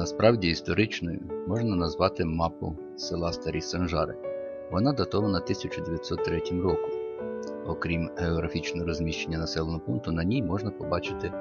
Насправді історичною можна назвати мапу села Старі Санжари. Вона датована 1903 роком. Окрім географічного розміщення населеного пункту, на ній можна побачити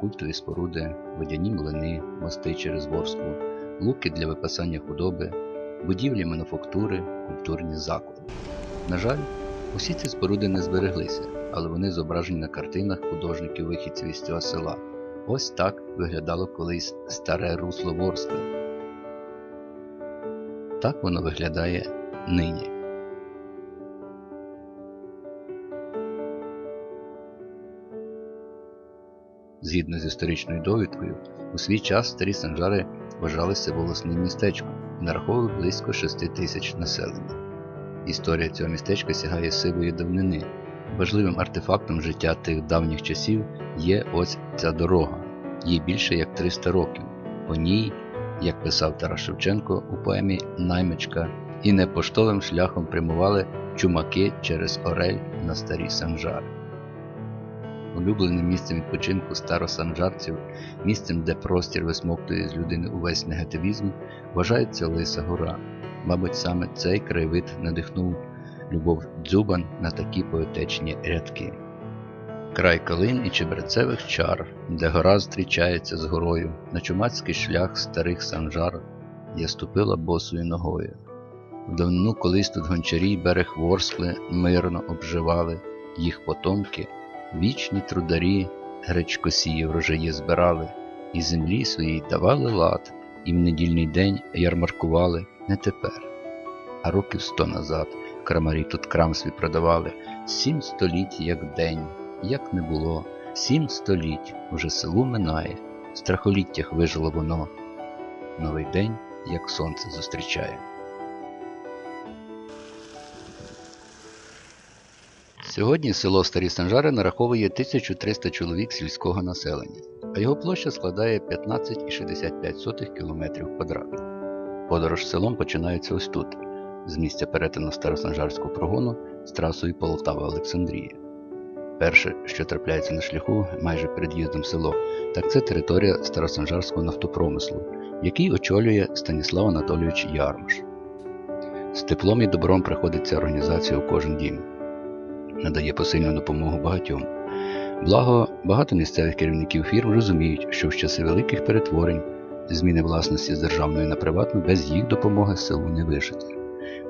культові споруди, водяні млини, мости через Ворску, луки для випасання худоби, будівлі мануфактури, культурні заклади. На жаль, усі ці споруди не збереглися, але вони зображені на картинах художників-вихідців із цього села. Ось так виглядало колись старе русло Ворскли. Так воно виглядає нині. Згідно з історичною довідкою, у свій час старі санжари вважалися волосним містечком і нараховували близько 6 тисяч населення. Історія цього містечка сягає сивої давнини. Важливим артефактом життя тих давніх часів є ось ця дорога. Їй більше як 300 років. По ній, як писав Тарас Шевченко у поемі Наймичка, і не поштовим шляхом прямували чумаки через Орель на старі санжари. Улюбленим місцем відпочинку старосанжарців, місцем, де простір висмоктує з людини увесь негативізм, вважається Лиса Гора. Мабуть, саме цей краєвид надихнув Любов Дзюбан на такі поетичні рядки. Край калин і чебрецевих чар, де гора зустрічається з горою, на чумацький шлях старих санжар я ступила босою ногою. В давнину колись тут гончарі берег Ворскли мирно обживали, їх потомки, вічні трударі, гречкосії врожаї збирали, і землі своїй давали лад, і в недільний день ярмаркували. Не тепер, а років сто назад крамарі тут крам свій продавали, сім століть як день, як не було, сім століть уже селу минає, в страхоліттях вижило воно. Новий день, як сонце зустрічає. Сьогодні село Старі Санжари нараховує 1300 чоловік сільського населення, а його площа складає 15,65 км квадратних. Подорож селом починається ось тут, з місця перетину Старосанжарського прогону з трасою Полтава-Олександрія. Перше, що трапляється на шляху майже перед в село, так це територія Старосанжарського нафтопромислу, який очолює Станіслав Анатолійович Ярмаш. З теплом і добром приходить ця організація у кожен дім, надає посильну допомогу багатьом. Благо, багато місцевих керівників фірм розуміють, що в часи великих перетворень, зміни власності з державної на приватну, без їх допомоги селу не вижити.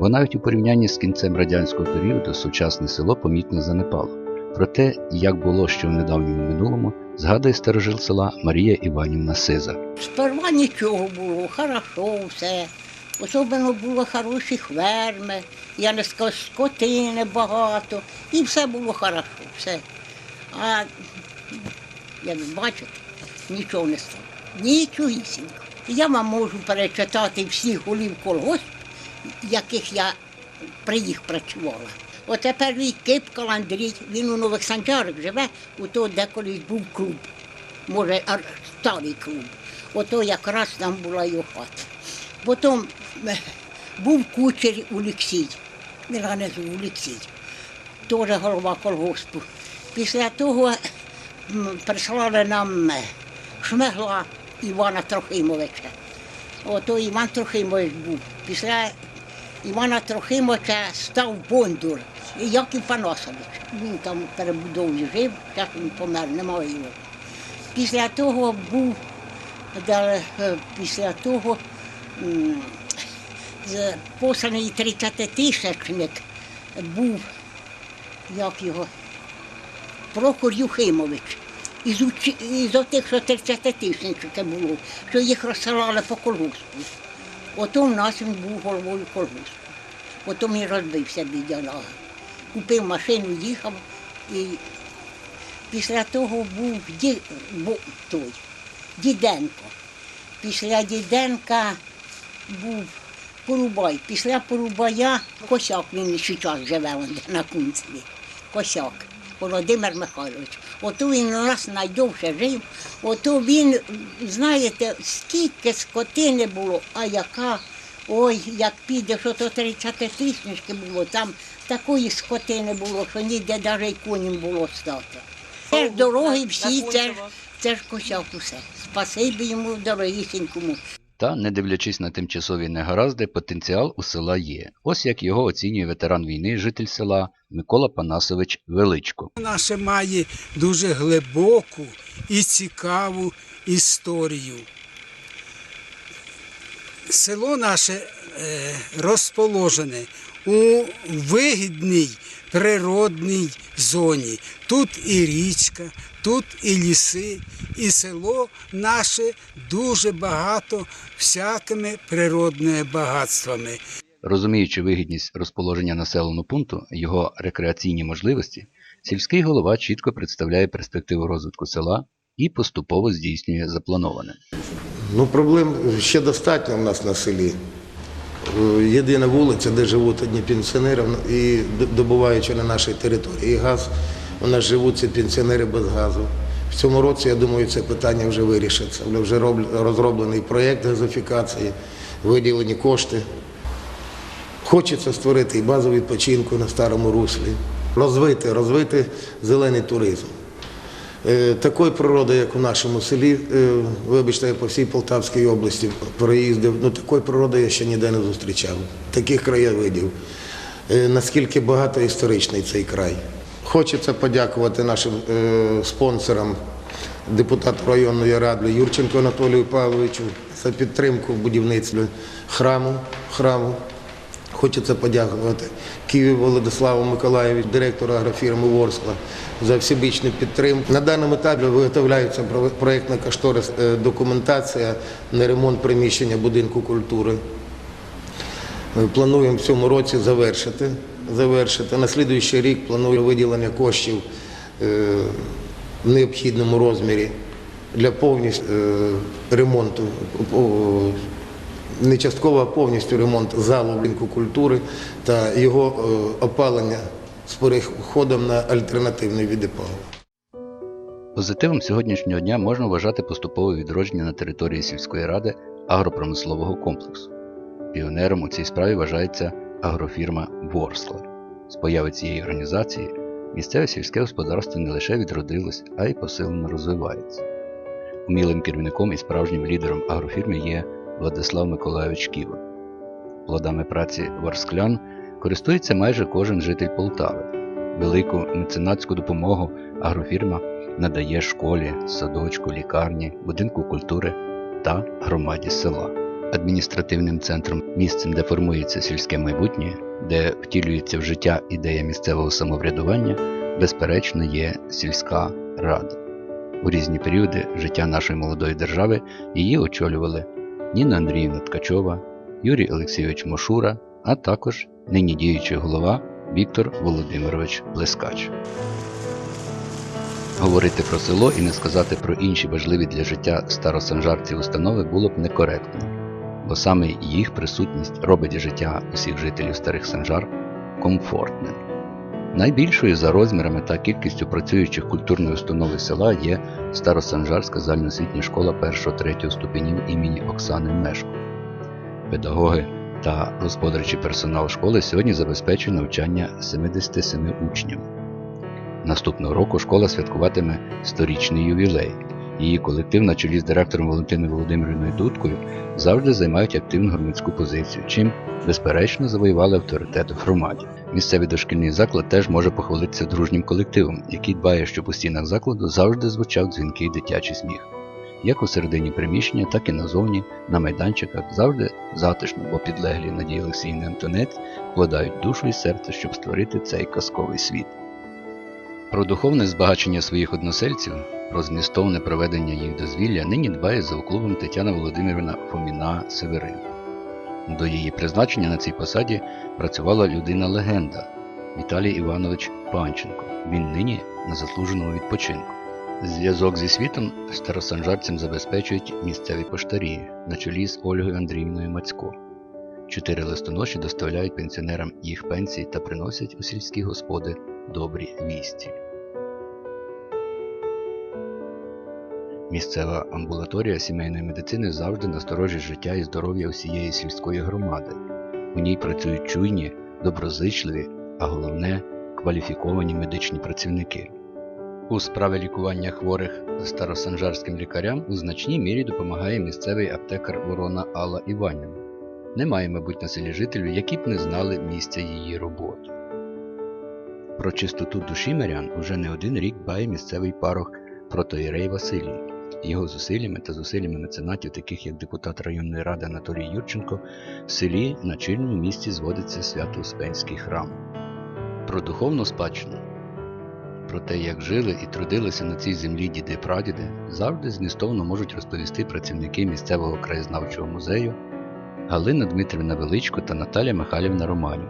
Бо навіть у порівнянні з кінцем радянського періоду сучасне село помітно занепало. Про те, як було ще в недавньому минулому, згадує старожил села Марія Іванівна Сиза. Сперва нічого було, хорошо все. Особливо було хороші ферми, я не скажу, скотини багато, і все було хорошо, все. А як бачите, нічого не стало. Нічогісінько. Я вам можу перечитати всіх голів колгосп, яких я при їх працювала. От тепер він Кипкал Андрій, він у Нових Санчарах живе, у то, де був клуб. Може, ар- старий клуб. Ото якраз там була його хата. Потім е, був кучер Олексій, Миранезу Олексій, теж голова колгоспу. Після того прислали нам е, шмегла Івана Трохимовича. Ото Іван Трохимович був. Після Івана Трохимовича став Бондур, Яків Панасович. Він там перебудові жив, зараз він помер, немає його. Після того був е, після того посланий 30-тисячник був, як його, Прохор Юхимович. Із, із отих, що 30-тисячники було, що їх розсилали по колгоспу. Ото в нас він був головою колгоспу. Потім він розбився бідолага. Купив машину, їхав і після того був ді, бу, той, Діденко. Після Діденка був Порубай. Після Порубая Косяк він ще час живе на Кунцеві. Косяк. Володимир Михайлович. Ото він у нас найдовше жив. Ото він, знаєте, скільки скотини було, а яка, ой, як підеш, ото 30 тисячнички було, там такої скотини було, що ніде навіть й коням було стати. Це ж дороги всі, це ж, це ж косяк усе. Спасибі йому дорогісінькому. Та, не дивлячись на тимчасові негаразди, потенціал у села є. Ось як його оцінює ветеран війни, житель села Микола Панасович Величко. Наше має дуже глибоку і цікаву історію. Село наше е, розположене у вигідній природній зоні. Тут і річка, тут і ліси, і село наше дуже багато всякими природними багатствами. Розуміючи вигідність розположення населеного пункту, його рекреаційні можливості, сільський голова чітко представляє перспективу розвитку села і поступово здійснює заплановане. Ну, проблем ще достатньо в нас на селі. Е, Єдина вулиця, де живуть одні пенсіонери, і добуваючи на нашій території газ, у нас живуть ці пенсіонери без газу. В цьому році, я думаю, це питання вже вирішиться. Вже роб- розроблений проєкт газифікації, виділені кошти. Хочеться створити і базу відпочинку на старому руслі, розвити, розвити зелений туризм. Е, Такої природи, як у нашому селі, е, вибачте, я по всій Полтавській області проїздив, ну такої природи я ще ніде не зустрічав, таких краєвидів. Е, Наскільки багато історичний цей край. Хочеться подякувати нашим спонсорам, депутату районної ради Юрченко Анатолію Павловичу за підтримку в будівництві храму. храму. Хочеться подякувати Києві Володиславу Миколаєвичу, директору агрофірми Ворскла, за всебічну підтримку. На даному етапі виготовляється проєктна кошторис е, документація на ремонт приміщення будинку культури. Плануємо в цьому році завершити. завершити. На слідуючий рік планую виділення коштів е, в необхідному розмірі для повністю е, ремонту, не частково, а повністю ремонт залу будинку культури та його е, опалення з переходом на альтернативні види палива. Позитивом сьогоднішнього дня можна вважати поступове відродження на території сільської ради агропромислового комплексу. Піонером у цій справі вважається агрофірма Ворскла. З появи цієї організації місцеве сільське господарство не лише відродилось, а й посилено розвивається. Умілим керівником і справжнім лідером агрофірми є Владислав Миколайович Ківа. Плодами праці ворсклян користується майже кожен житель Полтави. Велику меценатську допомогу агрофірма надає школі, садочку, лікарні, будинку культури та громаді села. Адміністративним центром, місцем, де формується сільське майбутнє, де втілюється в життя ідея місцевого самоврядування, безперечно є сільська рада. У різні періоди життя нашої молодої держави її очолювали Ніна Андріївна Ткачова, Юрій Олексійович Мошура, а також нині діючий голова Віктор Володимирович Плескач. Говорити про село і не сказати про інші важливі для життя старосанжарців установи було б некоректно, бо саме їх присутність робить життя усіх жителів старих санжар комфортним. Найбільшою за розмірами та кількістю працюючих культурної установи села є Старосанжарська загальноосвітня школа 1-3 ступенів імені Оксани Мешко. Педагоги та господарчий персонал школи сьогодні забезпечує навчання 77 учнів. Наступного року школа святкуватиме сторічний ювілей. Її колектив на чолі з директором Валентиною Володимирівною Дудкою завжди займають активну громадську позицію, чим, безперечно, завоювали авторитет в громаді. Місцевий дошкільний заклад теж може похвалитися дружнім колективом, який дбає, щоб у стінах закладу завжди звучав дзвінкий дитячий сміх. Як у середині приміщення, так і назовні, на майданчиках завжди затишно, бо підлеглі Надії Олексіївни Антонець вкладають душу і серце, щоб створити цей казковий світ. Про духовне збагачення своїх односельців, про змістовне проведення їх дозвілля нині дбає за клубом Тетяна Володимирівна Фоміна Северин. До її призначення на цій посаді працювала людина-легенда Віталій Іванович Панченко. Він нині на заслуженому відпочинку. Зв'язок зі світом старосанжарцям забезпечують місцеві поштарі на чолі з Ольгою Андріївною Мацько. Чотири листоноші доставляють пенсіонерам їх пенсії та приносять у сільські господи добрі вісті. Місцева амбулаторія сімейної медицини завжди насторожить життя і здоров'я усієї сільської громади. У ній працюють чуйні, доброзичливі, а головне кваліфіковані медичні працівники. У справі лікування хворих старосанжарським лікарям у значній мірі допомагає місцевий аптекар Ворона Алла Іванівна. Немає, мабуть, на селі жителів, які б не знали місця її роботи. Про чистоту душі мирян уже не один рік дбає місцевий парох протоєрей Василій. Його зусиллями та зусиллями меценатів, таких як депутат районної ради Анатолій Юрченко, в селі на чільному місці зводиться Свято-Успенський храм. Про духовну спадщину, про те, як жили і трудилися на цій землі діди-прадіди, завжди змістовно можуть розповісти працівники місцевого краєзнавчого музею Галина Дмитрівна Величко та Наталя Михайлівна Романів.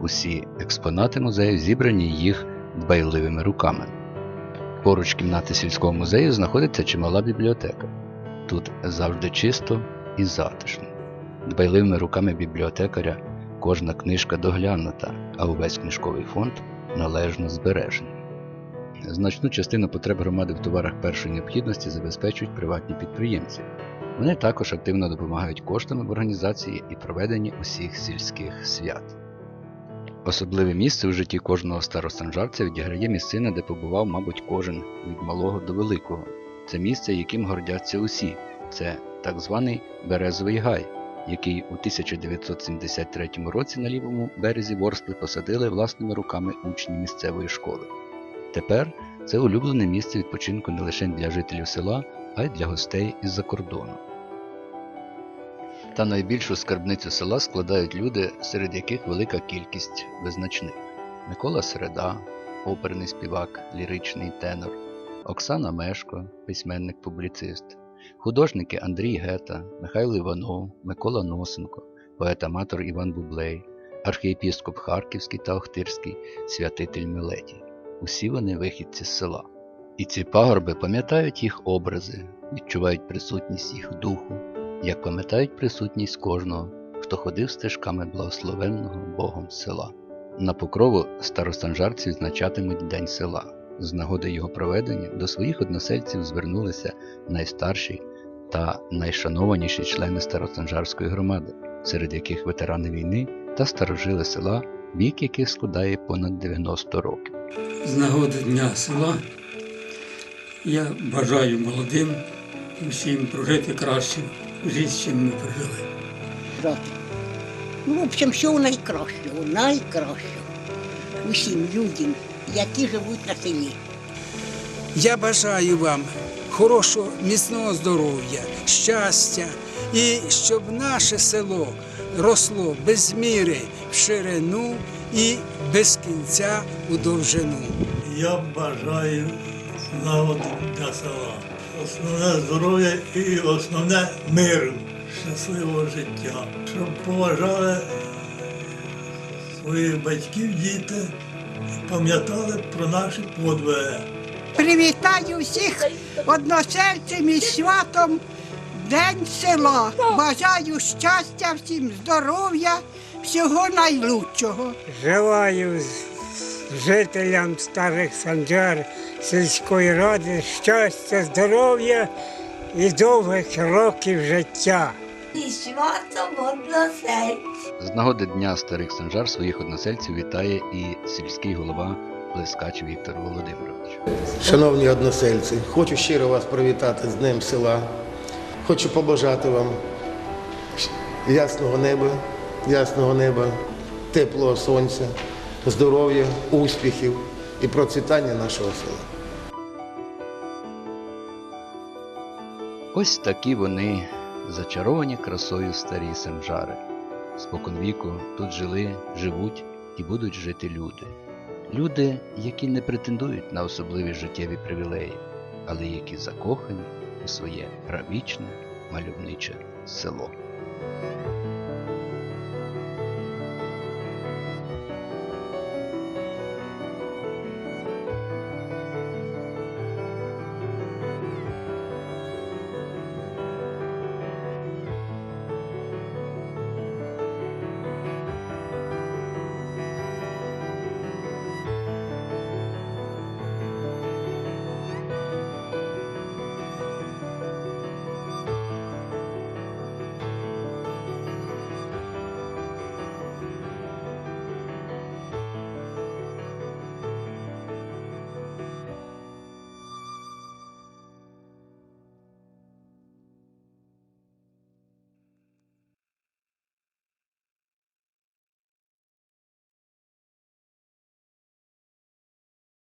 Усі експонати музею зібрані їх дбайливими руками. Поруч кімнати сільського музею знаходиться чимала бібліотека. Тут завжди чисто і затишно. Дбайливими руками бібліотекаря кожна книжка доглянута, а увесь книжковий фонд належно збережений. Значну частину потреб громади в товарах першої необхідності забезпечують приватні підприємці. Вони також активно допомагають коштами в організації і проведенні усіх сільських свят. Особливе місце у житті кожного старосанжарця відіграє місцина, де побував, мабуть, кожен від малого до великого. Це місце, яким гордяться усі. Це так званий Березовий гай, який у 1973 році на лівому березі Ворскли посадили власними руками учні місцевої школи. Тепер це улюблене місце відпочинку не лише для жителів села, а й для гостей із-за кордону. Та найбільшу скарбницю села складають люди, серед яких велика кількість визначних: Микола Середа, оперний співак, ліричний тенор, Оксана Мешко, письменник-публіцист, художники Андрій Гета, Михайло Іванов, Микола Носенко, поет-аматор Іван Бублей, архієпіскоп Харківський та Охтирський, святитель Милетій. Усі вони вихідці з села. І ці пагорби пам'ятають їх образи, відчувають присутність їх духу, як пам'ятають присутність кожного, хто ходив стежками благословенного Богом села. На покрову старостанжарці відзначатимуть День села. З нагоди його проведення до своїх односельців звернулися найстарші та найшанованіші члени старостанжарської громади, серед яких ветерани війни та старожили села, вік яких складає понад 90 років. з нагоди Дня села я бажаю молодим усім прожити краще житті, чим ми прожили. Брати. Ну, в общем, всього найкращого, найкращого. Усім людям, які живуть на селі. Я бажаю вам хорошого, міцного здоров'я, щастя і щоб наше село росло без міри в ширину і без кінця у довжину. Я бажаю злагоди для села. Основне здоров'я і основне миру, щасливого життя. Щоб поважали своїх батьків, діти і пам'ятали про наші подвиги. Привітаю всіх односельцям із святом День села. Бажаю щастя, всім здоров'я, всього найлучшого. Желаю жителям старих санджар сільської ради щастя, здоров'я і довгих років життя. І святом односельців. З нагоди Дня старих санжар своїх односельців вітає і сільський голова Плескач Віктор Володимирович. Шановні односельці, хочу щиро вас привітати з Днем села. Хочу побажати вам ясного неба, ясного неба, теплого сонця, здоров'я, успіхів і процвітання нашого села. Ось такі вони зачаровані красою старі санжари. Споконвіку тут жили, живуть і будуть жити люди. Люди, які не претендують на особливі життєві привілеї, але які закохані у своє правічне мальовниче село.